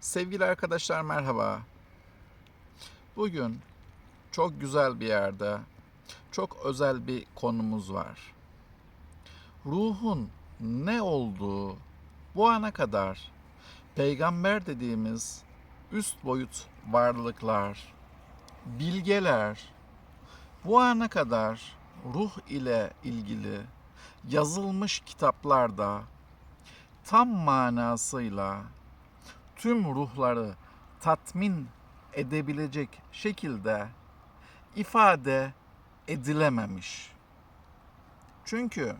Sevgili arkadaşlar merhaba. Bugün çok güzel bir yerde çok özel bir konumuz var. Ruhun ne olduğu bu ana kadar peygamber dediğimiz üst boyut varlıklar, bilgeler bu ana kadar ruh ile ilgili yazılmış kitaplarda tam manasıyla tüm ruhları tatmin edebilecek şekilde ifade edilememiş. Çünkü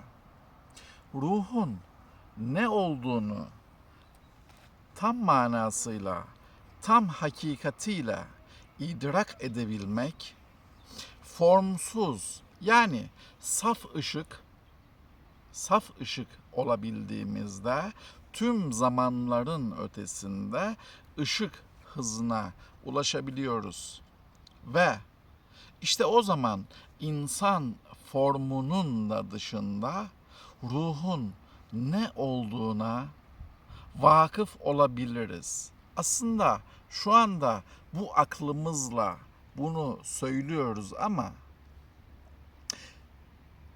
ruhun ne olduğunu tam manasıyla, tam hakikatiyle idrak edebilmek formsuz yani saf ışık saf ışık olabildiğimizde tüm zamanların ötesinde ışık hızına ulaşabiliyoruz. Ve işte o zaman insan formunun da dışında ruhun ne olduğuna vakıf olabiliriz. Aslında şu anda bu aklımızla bunu söylüyoruz ama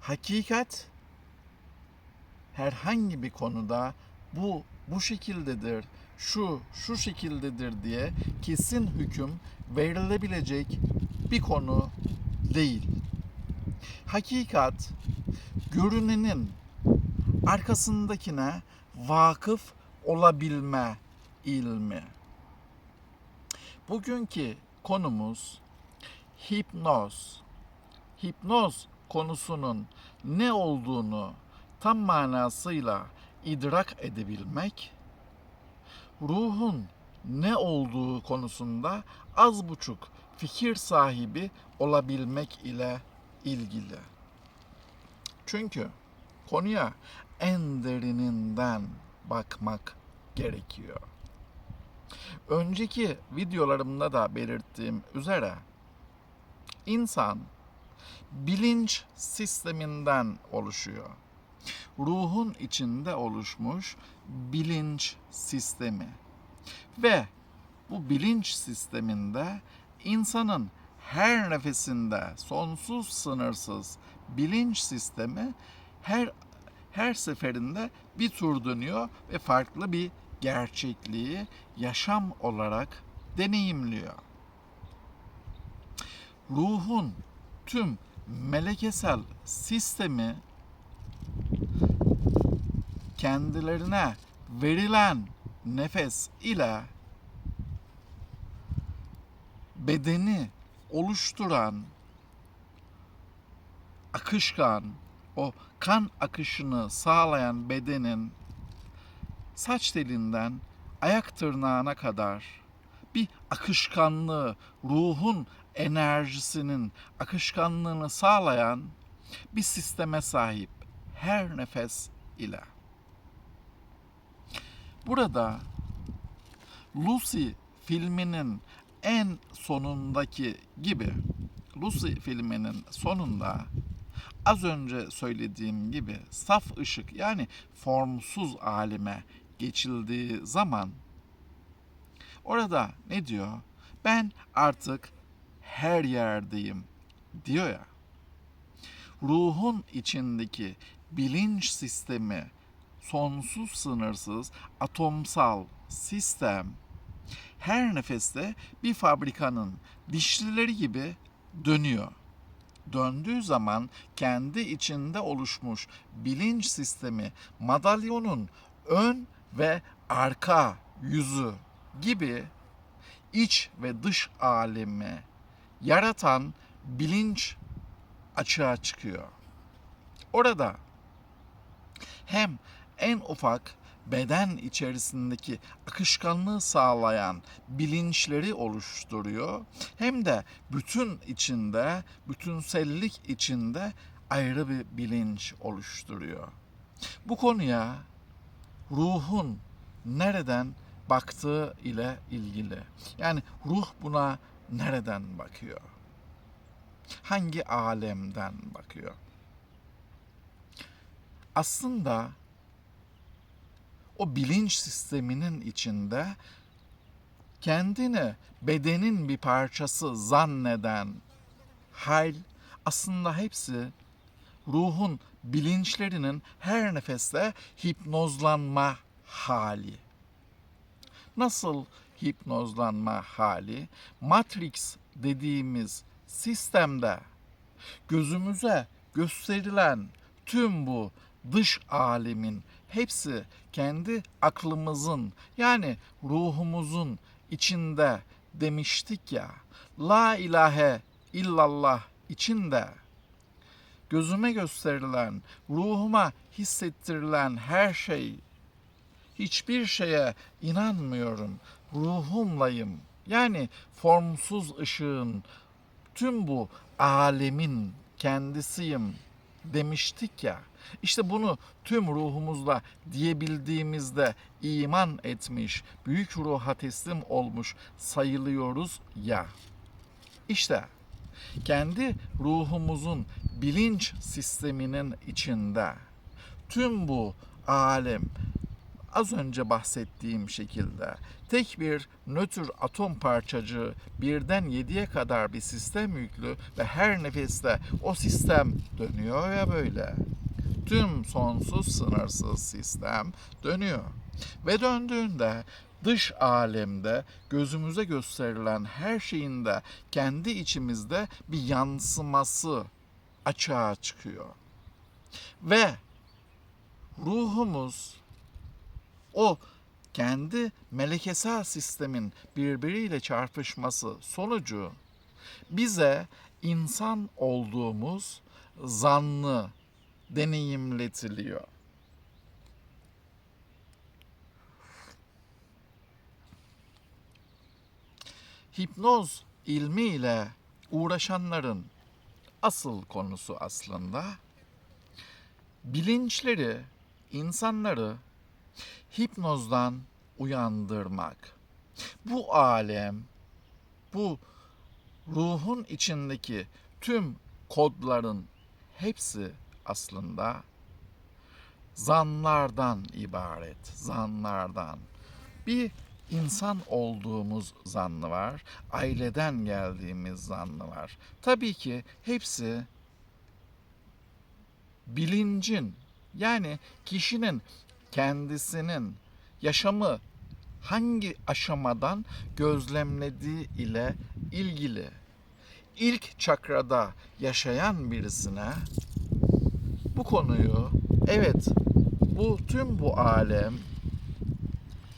hakikat herhangi bir konuda bu bu şekildedir, şu şu şekildedir diye kesin hüküm verilebilecek bir konu değil. Hakikat görünenin arkasındakine vakıf olabilme ilmi. Bugünkü konumuz hipnoz. Hipnoz konusunun ne olduğunu tam manasıyla idrak edebilmek, ruhun ne olduğu konusunda az buçuk fikir sahibi olabilmek ile ilgili. Çünkü konuya en derininden bakmak gerekiyor. Önceki videolarımda da belirttiğim üzere insan bilinç sisteminden oluşuyor ruhun içinde oluşmuş bilinç sistemi. Ve bu bilinç sisteminde insanın her nefesinde sonsuz sınırsız bilinç sistemi her her seferinde bir tur dönüyor ve farklı bir gerçekliği yaşam olarak deneyimliyor. Ruhun tüm melekesel sistemi kendilerine verilen nefes ile bedeni oluşturan akışkan, o kan akışını sağlayan bedenin saç telinden ayak tırnağına kadar bir akışkanlığı, ruhun enerjisinin akışkanlığını sağlayan bir sisteme sahip her nefes ile. Burada Lucy filminin en sonundaki gibi Lucy filminin sonunda az önce söylediğim gibi saf ışık yani formsuz alime geçildiği zaman orada ne diyor? Ben artık her yerdeyim diyor ya. Ruhun içindeki bilinç sistemi sonsuz sınırsız atomsal sistem her nefeste bir fabrikanın dişlileri gibi dönüyor. Döndüğü zaman kendi içinde oluşmuş bilinç sistemi madalyonun ön ve arka yüzü gibi iç ve dış alemi yaratan bilinç açığa çıkıyor. Orada hem en ufak beden içerisindeki akışkanlığı sağlayan bilinçleri oluşturuyor. Hem de bütün içinde, bütünsellik içinde ayrı bir bilinç oluşturuyor. Bu konuya ruhun nereden baktığı ile ilgili. Yani ruh buna nereden bakıyor? Hangi alemden bakıyor? Aslında o bilinç sisteminin içinde kendini bedenin bir parçası zanneden hal aslında hepsi ruhun bilinçlerinin her nefeste hipnozlanma hali. Nasıl hipnozlanma hali? Matrix dediğimiz sistemde gözümüze gösterilen tüm bu dış alemin hepsi kendi aklımızın yani ruhumuzun içinde demiştik ya. La ilahe illallah içinde gözüme gösterilen, ruhuma hissettirilen her şey hiçbir şeye inanmıyorum. Ruhumlayım. Yani formsuz ışığın tüm bu alemin kendisiyim demiştik ya. İşte bunu tüm ruhumuzla diyebildiğimizde iman etmiş, büyük ruha teslim olmuş sayılıyoruz ya. İşte kendi ruhumuzun bilinç sisteminin içinde tüm bu alem az önce bahsettiğim şekilde tek bir nötr atom parçacığı birden yediye kadar bir sistem yüklü ve her nefeste o sistem dönüyor ya böyle. Tüm sonsuz sınırsız sistem dönüyor. Ve döndüğünde dış alemde gözümüze gösterilen her şeyin de kendi içimizde bir yansıması açığa çıkıyor. Ve ruhumuz o kendi melekesel sistemin birbiriyle çarpışması sonucu bize insan olduğumuz zannı deneyimletiliyor. Hipnoz ilmiyle uğraşanların asıl konusu aslında bilinçleri, insanları hipnozdan uyandırmak. Bu alem, bu ruhun içindeki tüm kodların hepsi aslında zanlardan ibaret, zanlardan. Bir insan olduğumuz zannı var, aileden geldiğimiz zannı var. Tabii ki hepsi bilincin yani kişinin kendisinin yaşamı hangi aşamadan gözlemlediği ile ilgili. İlk çakrada yaşayan birisine bu konuyu evet bu tüm bu alem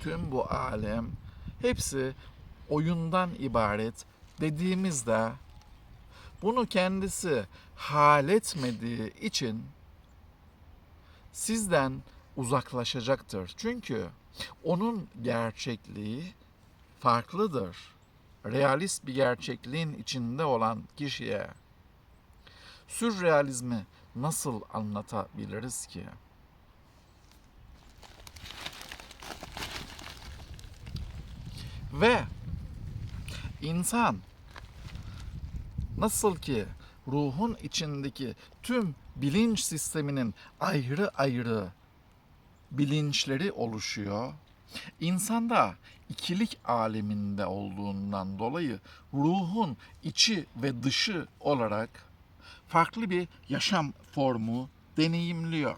tüm bu alem hepsi oyundan ibaret dediğimizde bunu kendisi hal etmediği için sizden uzaklaşacaktır. Çünkü onun gerçekliği farklıdır. Realist bir gerçekliğin içinde olan kişiye sürrealizmi nasıl anlatabiliriz ki? Ve insan nasıl ki ruhun içindeki tüm bilinç sisteminin ayrı ayrı bilinçleri oluşuyor. İnsanda ikilik aleminde olduğundan dolayı ruhun içi ve dışı olarak farklı bir yaşam formu deneyimliyor.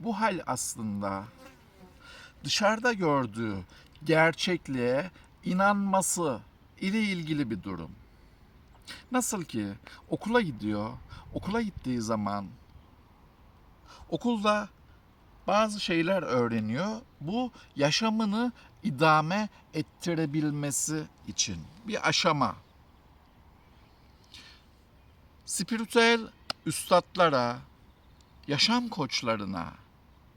Bu hal aslında dışarıda gördüğü gerçekliğe inanması ile ilgili bir durum. Nasıl ki okula gidiyor, okula gittiği zaman okulda bazı şeyler öğreniyor. Bu yaşamını idame ettirebilmesi için bir aşama. Spiritüel üstadlara, yaşam koçlarına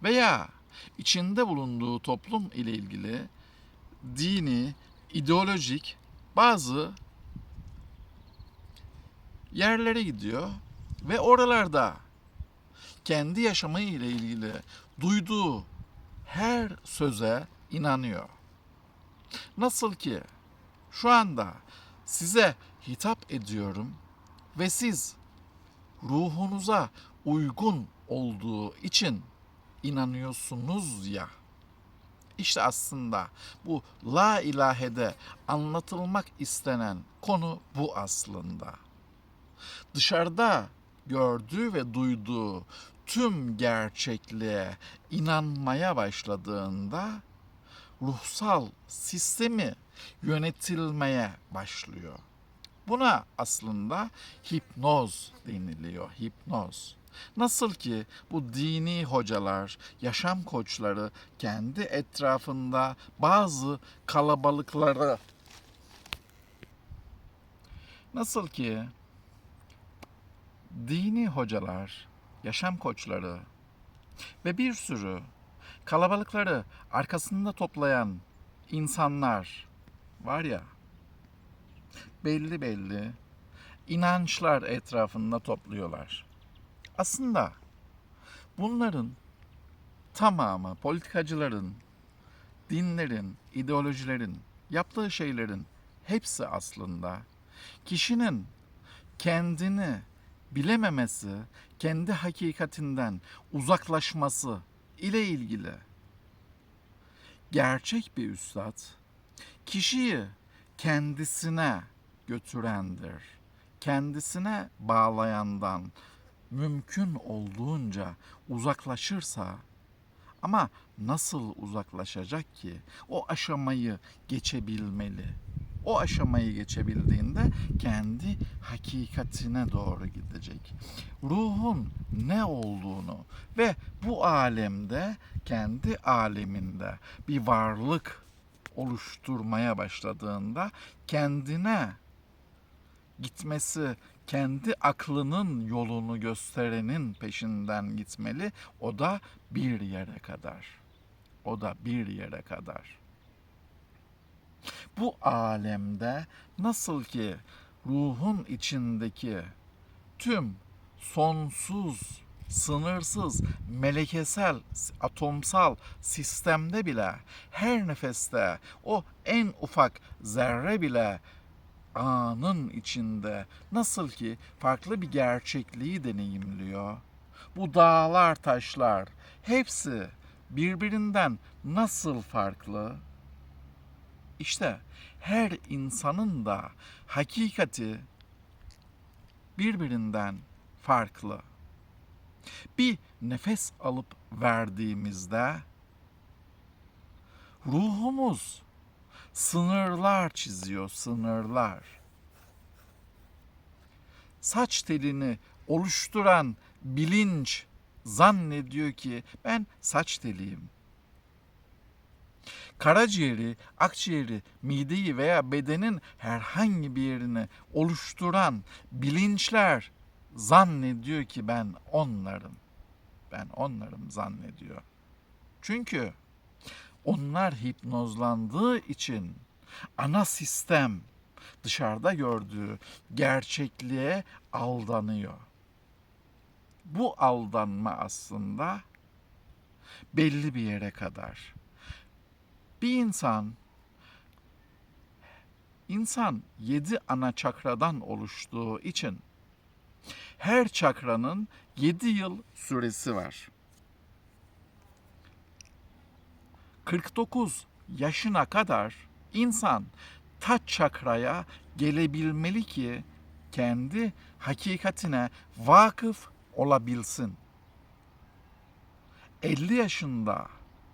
veya içinde bulunduğu toplum ile ilgili dini, ideolojik bazı yerlere gidiyor ve oralarda kendi yaşamı ile ilgili duyduğu her söze inanıyor. Nasıl ki şu anda size hitap ediyorum ve siz ruhunuza uygun olduğu için inanıyorsunuz ya. İşte aslında bu la ilahede anlatılmak istenen konu bu aslında. Dışarıda gördüğü ve duyduğu tüm gerçekliğe inanmaya başladığında ruhsal sistemi yönetilmeye başlıyor. Buna aslında hipnoz deniliyor. Hipnoz. Nasıl ki bu dini hocalar, yaşam koçları kendi etrafında bazı kalabalıkları nasıl ki dini hocalar, yaşam koçları ve bir sürü kalabalıkları arkasında toplayan insanlar var ya belli belli inançlar etrafında topluyorlar. Aslında bunların tamamı politikacıların, dinlerin, ideolojilerin yaptığı şeylerin hepsi aslında kişinin kendini bilememesi, kendi hakikatinden uzaklaşması ile ilgili. Gerçek bir üstad kişiyi kendisine götürendir. Kendisine bağlayandan mümkün olduğunca uzaklaşırsa ama nasıl uzaklaşacak ki? O aşamayı geçebilmeli. O aşamayı geçebildiğinde kendi hakikatine doğru gidecek. Ruhun ne olduğunu ve bu alemde kendi aleminde bir varlık oluşturmaya başladığında kendine gitmesi kendi aklının yolunu gösterenin peşinden gitmeli. O da bir yere kadar. O da bir yere kadar. Bu alemde nasıl ki ruhun içindeki tüm sonsuz, sınırsız, melekesel, atomsal sistemde bile her nefeste o en ufak zerre bile anın içinde nasıl ki farklı bir gerçekliği deneyimliyor. Bu dağlar, taşlar hepsi birbirinden nasıl farklı? İşte her insanın da hakikati birbirinden farklı. Bir nefes alıp verdiğimizde ruhumuz sınırlar çiziyor, sınırlar. Saç telini oluşturan bilinç zannediyor ki ben saç teliyim. Karaciğeri, akciğeri, mideyi veya bedenin herhangi bir yerini oluşturan bilinçler zannediyor ki ben onlarım. Ben onlarım zannediyor. Çünkü onlar hipnozlandığı için ana sistem dışarıda gördüğü gerçekliğe aldanıyor. Bu aldanma aslında belli bir yere kadar. Bir insan insan yedi ana çakradan oluştuğu için her çakranın yedi yıl süresi var. 49 yaşına kadar insan taç çakraya gelebilmeli ki kendi hakikatine vakıf olabilsin. 50 yaşında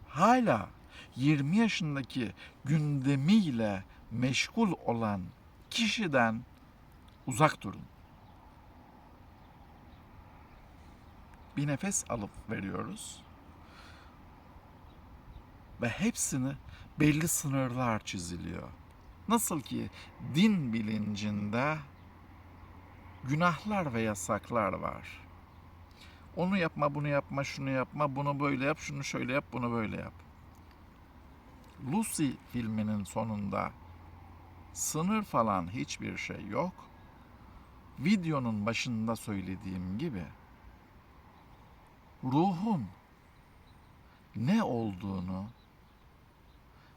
hala 20 yaşındaki gündemiyle meşgul olan kişiden uzak durun. Bir nefes alıp veriyoruz ve hepsini belli sınırlar çiziliyor. Nasıl ki din bilincinde günahlar ve yasaklar var. Onu yapma, bunu yapma, şunu yapma, bunu böyle yap, şunu şöyle yap, bunu böyle yap. Lucy filminin sonunda sınır falan hiçbir şey yok. Videonun başında söylediğim gibi ruhun ne olduğunu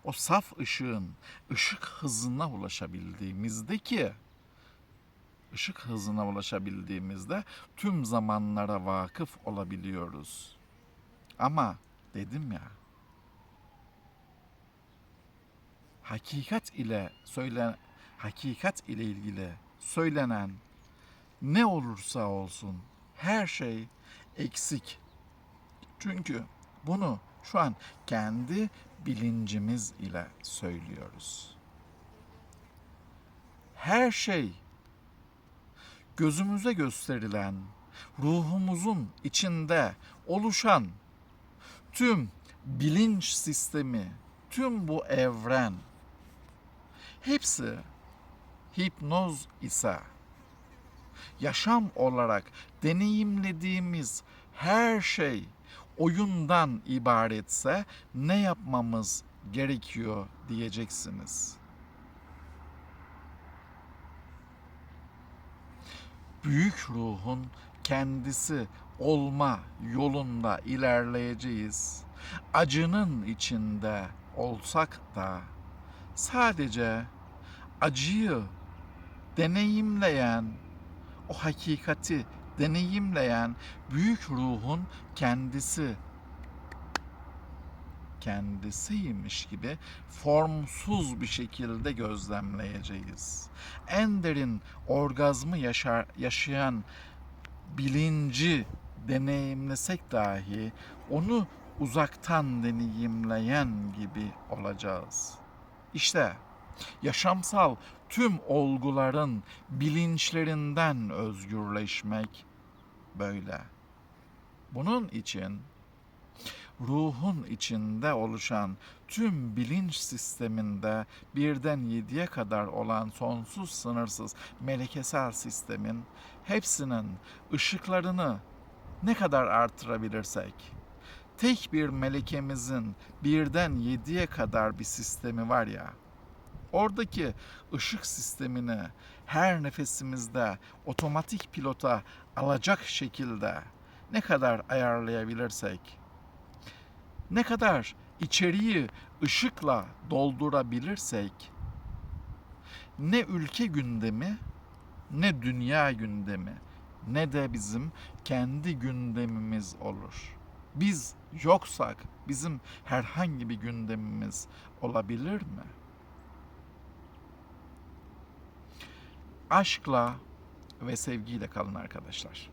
o saf ışığın ışık hızına ulaşabildiğimizde ki ışık hızına ulaşabildiğimizde tüm zamanlara vakıf olabiliyoruz. Ama dedim ya, hakikat ile söyle hakikat ile ilgili söylenen ne olursa olsun her şey eksik. Çünkü bunu şu an kendi bilincimiz ile söylüyoruz. Her şey gözümüze gösterilen, ruhumuzun içinde oluşan tüm bilinç sistemi, tüm bu evren hepsi hipnoz ise yaşam olarak deneyimlediğimiz her şey oyundan ibaretse ne yapmamız gerekiyor diyeceksiniz. Büyük ruhun kendisi olma yolunda ilerleyeceğiz. Acının içinde olsak da sadece acıyı deneyimleyen, o hakikati deneyimleyen büyük ruhun kendisi kendisiymiş gibi formsuz bir şekilde gözlemleyeceğiz. En derin orgazmı yaşar, yaşayan bilinci deneyimlesek dahi onu uzaktan deneyimleyen gibi olacağız. İşte yaşamsal tüm olguların bilinçlerinden özgürleşmek böyle. Bunun için ruhun içinde oluşan tüm bilinç sisteminde birden yediye kadar olan sonsuz sınırsız melekesel sistemin hepsinin ışıklarını ne kadar artırabilirsek, tek bir melekemizin birden yediye kadar bir sistemi var ya, oradaki ışık sistemini her nefesimizde otomatik pilota alacak şekilde ne kadar ayarlayabilirsek, ne kadar içeriği ışıkla doldurabilirsek, ne ülke gündemi, ne dünya gündemi, ne de bizim kendi gündemimiz olur. Biz yoksak bizim herhangi bir gündemimiz olabilir mi? Aşkla ve sevgiyle kalın arkadaşlar.